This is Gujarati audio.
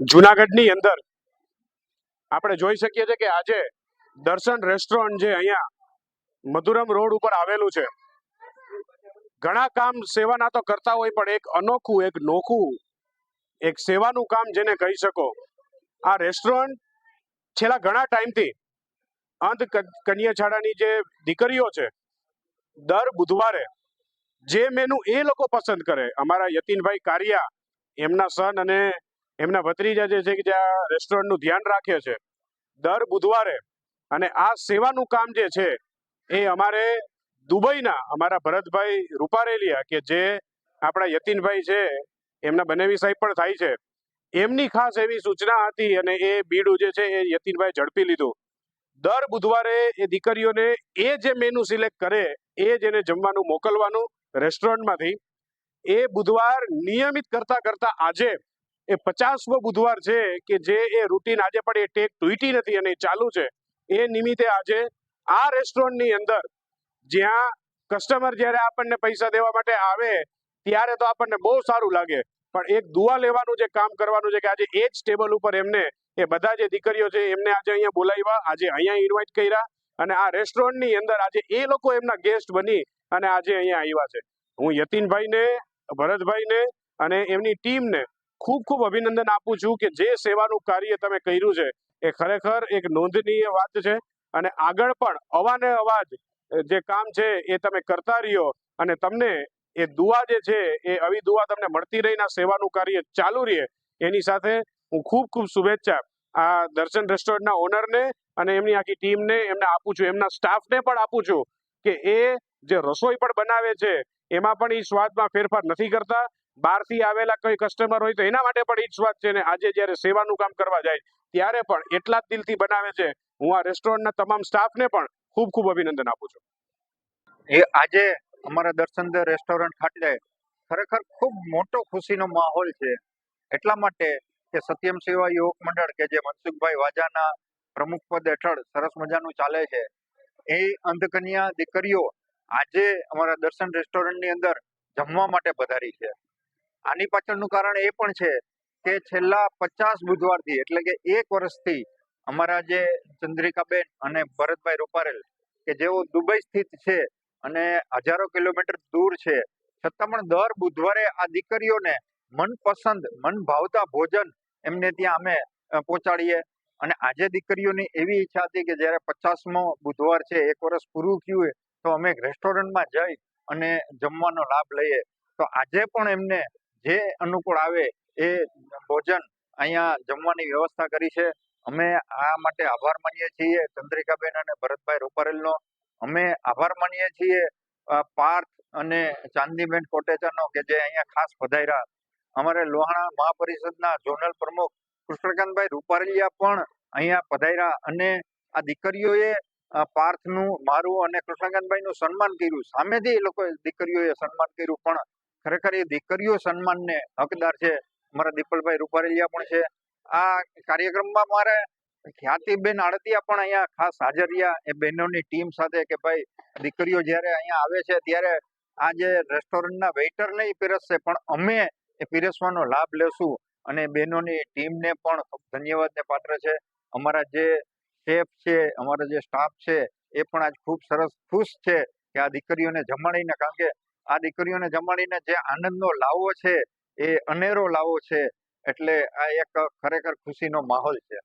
જુનાગઢની અંદર આપણે જોઈ શકીએ છીએ કે આજે દર્શન રેસ્ટોરન્ટ જે અહીંયા મધુરમ રોડ ઉપર આવેલું છે. ઘણા કામ સેવાના તો કરતા હોય, પણ એક અનોખું, એક નોખું, એક સેવાનું કામ જેને કહી શકો. આ રેસ્ટોરન્ટ છેલ્લા ઘણા ટાઈમથી અંધ કન્યાછાડાની જે દીકરીઓ છે, દર બુધવારે જે મેનુ એ લોકો પસંદ કરે. અમારા યતીનભાઈ કારિયા, એમના સન અને એમના ભત્રીજા જે છે કે જે આ રેસ્ટોરન્ટનું ધ્યાન રાખે છે, દર બુધવારે અને આ સેવાનું કામ જે છે એ અમારે દુબઈના અમારા ભરતભાઈ રૂપારેલિયા કે જે આપણા યતીનભાઈ છે, એમના બનેવી સાહેબ પણ થાય છે. એમની ખાસ એવી સૂચના હતી અને એ બીડું જે છે એ યતીનભાઈ ઝડપી લીધું. દર બુધવારે એ દીકરીઓને એ જે મેનુ સિલેક્ટ કરે, એ જ એને જમવાનું મોકલવાનું રેસ્ટોરન્ટમાંથી એ બુધવાર નિયમિત કરતા કરતા આજે એ પચાસમો બુધવાર છે કે જે એ રૂટીન આજે પણ એ ટેક તૂટી નથી અને ચાલુ છે. એ નિમિત્તે આજે આ રેસ્ટોરન્ટની અંદર જ્યાં કસ્ટમર જ્યારે આપણને પૈસા દેવા માટે આવે, ત્યારે તો આપણને બહુ સારું લાગે. પણ એક દુઆ લેવાનું જે કામ કરવાનું છે કે આજે એ જ ટેબલ ઉપર એમને, એ બધા જે દીકરીઓ છે એમને આજે અહીંયા બોલાવ્યા, આજે અહીંયા ઇન્વાઇટ કર્યા અને આ રેસ્ટોરન્ટની અંદર આજે એ લોકો એમના ગેસ્ટ બની અને આજે અહીંયા આવ્યા છે. હું યતીનભાઈને, ભરતભાઈને અને એમની ટીમને ખૂબ ખૂબ અભિનંદન આપું છું કે જે સેવાનું કાર્ય તમે કર્યું છે, એ ખરેખર એક નોંધનીય વાત છે અને આગળ પણ અવાને અવાજ જે કામ છે એ તમે કરતા રહ્યો અને તમને એ દુઆ જે છે એ આવી દુઆ તમને મળતી રહીને સેવાનું કાર્ય ચાલુ રહે, એની સાથે હું ખૂબ ખૂબ શુભેચ્છા આ દર્શન રેસ્ટોરન્ટના ઓનરને અને એમની આખી ટીમને એમને આપું છું, એમના સ્ટાફને પણ આપું છું કે એ જે રસોઈ પણ બનાવે છે, એમાં પણ એ સ્વાદમાં ફેરફાર નથી કરતા બહારથી આવેલા કોઈ કસ્ટમર હોય તો એના માટે પણ જ સ્વાદ છે ને આજે જ્યારે સેવાનું કામ કરવા જાય ત્યારે પણ એટલા જ દિલથી બનાવે છે. હું આ રેસ્ટોરન્ટના તમામ સ્ટાફને પણ ખૂબ ખૂબ અભિનંદન આપું છું. એ આજે અમારા દર્શન રેસ્ટોરન્ટ ખાતે ખરેખર ખૂબ મોટો ખુશીનો માહોલ છે. એટલા માટે કે સત્યમ સેવા યુવક મંડળ કે જે મનસુખભાઈ વાજાના પ્રમુખ પદ હેઠળ સરસ મજાનું ચાલે છે. એ અંધકન્યા દીકરીઓ આજે અમારા દર્શન રેસ્ટોરન્ટની અંદર જમવા માટે પધારી છે. આની પાછળનું કારણ એ પણ છે કે છેલ્લા પચાસ બુધવારથી એટલે કે એક વર્ષથી અમારા જે ચંદ્રિકાબેન અને ભરતભાઈ રૂપારેલ, કે જેઓ દુબઈ સ્થિત છે અને હજારો કિલોમીટર દૂર છે, છતાં પણ દર બુધવારે આ દીકરીઓને મનપસંદ મન ભાવતા ભોજન એમને ત્યાં અમે પહોંચાડીએ. અને આજે દીકરીઓની એવી ઈચ્છા હતી કે જ્યારે પચાસમો બુધવાર છે, એક વર્ષ પૂરું થયું તો અમે રેસ્ટોરન્ટમાં જઈ અને જમવાનો લાભ લઈએ. તો આજે પણ એમને જે અનુકૂળ આવે એ ભોજન અહીંયા જમવાની વ્યવસ્થા કરી છે. અમે આ માટે આભાર માનીએ છીએ ચંદ્રિકાબેન અને ભરતભાઈ રૂપારેલનો. અમે આભાર માનીએ છીએ પાર્થ અને ચાંદીબેન કોટેચાનો કે જે અહીંયા ખાસ પધાર્યા. અમારે લોહાણા મહાપરિષદના ઝોનલ પ્રમુખ કૃષ્ણકાંતભાઈ રૂપારેલિયા પણ અહીંયા પધાર્યા અને આ દીકરીઓએ પાર્થનું, મારું અને કૃષ્ણકાંતભાઈનું સન્માન કર્યું. સામેથી એ લોકો દીકરીઓએ સન્માન કર્યું પણ ખરેખર એ દીકરીઓ સન્માનને હકદાર છે. અમારા દીપલભાઈ રૂપારેલિયા પણ છે. આ કાર્યક્રમમાં મારે ખ્યાતિબેન આડતિયા પણ અહીંયા ખાસ હાજર રહ્યા. એ બહેનોની ટીમ સાથે કે ભાઈ દીકરીઓ જ્યારે અહીંયા આવે છે ત્યારે આ જે રેસ્ટોરન્ટના વેઇટર નહીં પીરસશે, પણ અમે એ પીરસવાનો લાભ લેશું અને બહેનોની ટીમને પણ ધન્યવાદને પાત્ર છે. અમારા જે શેફ છે, અમારો જે સ્ટાફ છે, એ પણ આજ ખૂબ સરસ ખુશ છે કે આ દીકરીઓને જમાડીને કારણ કે આ દીકરીઓને જમાડીને જે આનંદનો લાવો છે, એ અનેરો લાવો છે, એટલે આ એક ખરેખર ખુશીનો માહોલ છે.